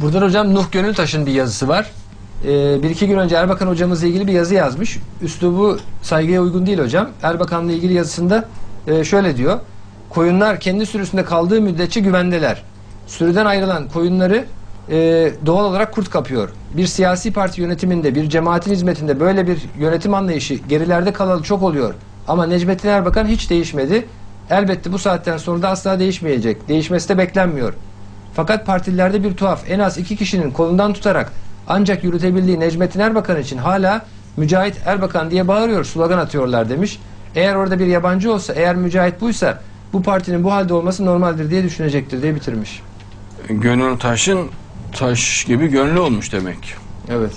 Buradan hocam Nuh Gönültaş'ın bir yazısı var. Ee, bir iki gün önce Erbakan hocamızla ilgili bir yazı yazmış. Üslubu saygıya uygun değil hocam. Erbakan'la ilgili yazısında e, şöyle diyor. Koyunlar kendi sürüsünde kaldığı müddetçe güvendeler. Sürüden ayrılan koyunları e, doğal olarak kurt kapıyor. Bir siyasi parti yönetiminde, bir cemaatin hizmetinde böyle bir yönetim anlayışı gerilerde kalalı çok oluyor. Ama Necmettin Erbakan hiç değişmedi. Elbette bu saatten sonra da asla değişmeyecek. Değişmesi de beklenmiyor. Fakat partilerde bir tuhaf en az iki kişinin kolundan tutarak ancak yürütebildiği Necmettin Erbakan için hala Mücahit Erbakan diye bağırıyor, slogan atıyorlar demiş. Eğer orada bir yabancı olsa, eğer Mücahit buysa bu partinin bu halde olması normaldir diye düşünecektir diye bitirmiş. Gönül taşın taş gibi gönlü olmuş demek. Evet.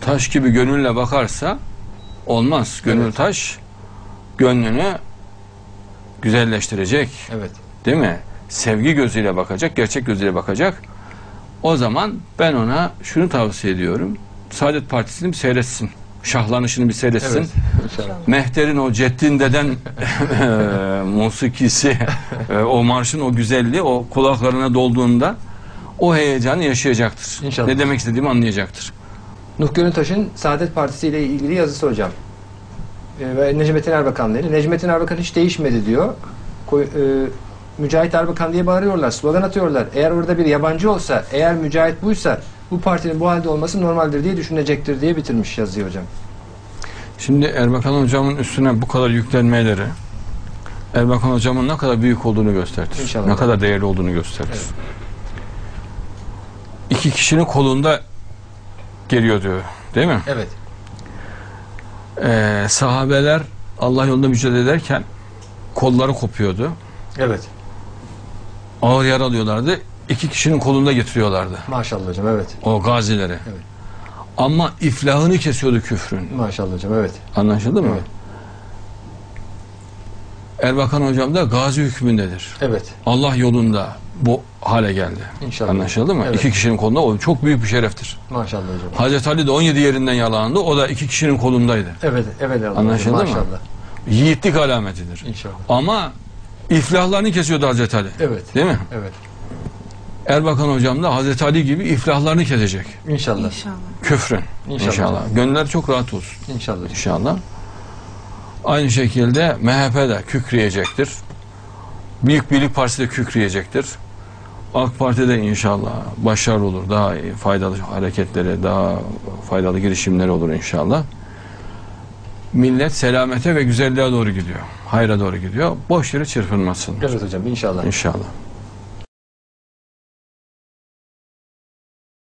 Taş gibi gönülle bakarsa olmaz. Gönül Evet. taş gönlünü güzelleştirecek. Evet. Değil mi? Sevgi gözüyle bakacak, gerçek gözüyle bakacak. O zaman ben ona şunu tavsiye ediyorum. Saadet Partisi'ni bir seyretsin. Şahlanışını bir seyretsin. Evet. İnşallah. Mehter'in o Ceddin deden eee, musikisi, eee, o marşın o güzelliği o kulaklarına dolduğunda o heyecanı yaşayacaktır. İnşallah. Ne demek istediğimi anlayacaktır. Nuh Gönültaş'ın Saadet Partisi ile ilgili yazısı hocam. Ee, ve Necmettin Erbakan'la ilgili. Necmettin Erbakan hiç değişmedi diyor. Koy- e, Mücahit Erbakan diye bağırıyorlar, slogan atıyorlar. Eğer orada bir yabancı olsa, eğer Mücahit buysa bu partinin bu halde olması normaldir diye düşünecektir diye bitirmiş yazıyı hocam. Şimdi Erbakan hocamın üstüne bu kadar yüklenmeleri Erbakan hocamın ne kadar büyük olduğunu gösterir. İnşallah. Ne kadar değerli olduğunu gösterir. Evet. İki kişinin kolunda geliyor diyor. Değil mi? Evet. Ee, sahabeler Allah yolunda mücadele ederken kolları kopuyordu. Evet. Ağır yaralıyorlardı. İki kişinin kolunda getiriyorlardı. Maşallah hocam evet. O gazileri. Evet. Ama iflahını kesiyordu küfrün. Maşallah hocam evet. Anlaşıldı mı? Evet. Erbakan hocam da gazi hükmündedir. Evet. Allah yolunda bu hale geldi. İnşallah. Anlaşıldı mı? Evet. İki kişinin kolunda o çok büyük bir şereftir. Maşallah hocam. Hazreti Ali de 17 yerinden yalandı. O da iki kişinin kolundaydı. Evet, evet Anlaşıldı hocam. mı? Maşallah. Yiğitlik alametidir. İnşallah. Ama iflahlarını kesiyordu Hazreti Ali. Evet. Değil mi? Evet. Erbakan hocam da Hazreti Ali gibi iflahlarını kesecek. İnşallah. İnşallah. Küfrün. İnşallah. İnşallah. Gönüller çok rahat olsun. İnşallah. İnşallah. Aynı şekilde MHP de kükreyecektir. Büyük Birlik Partisi de kükreyecektir. AK Parti de inşallah başarılı olur. Daha faydalı hareketleri, daha faydalı girişimleri olur inşallah. Millet selamete ve güzelliğe doğru gidiyor. Hayra doğru gidiyor. Boş yere çırpınmasın. Evet hocam inşallah. İnşallah.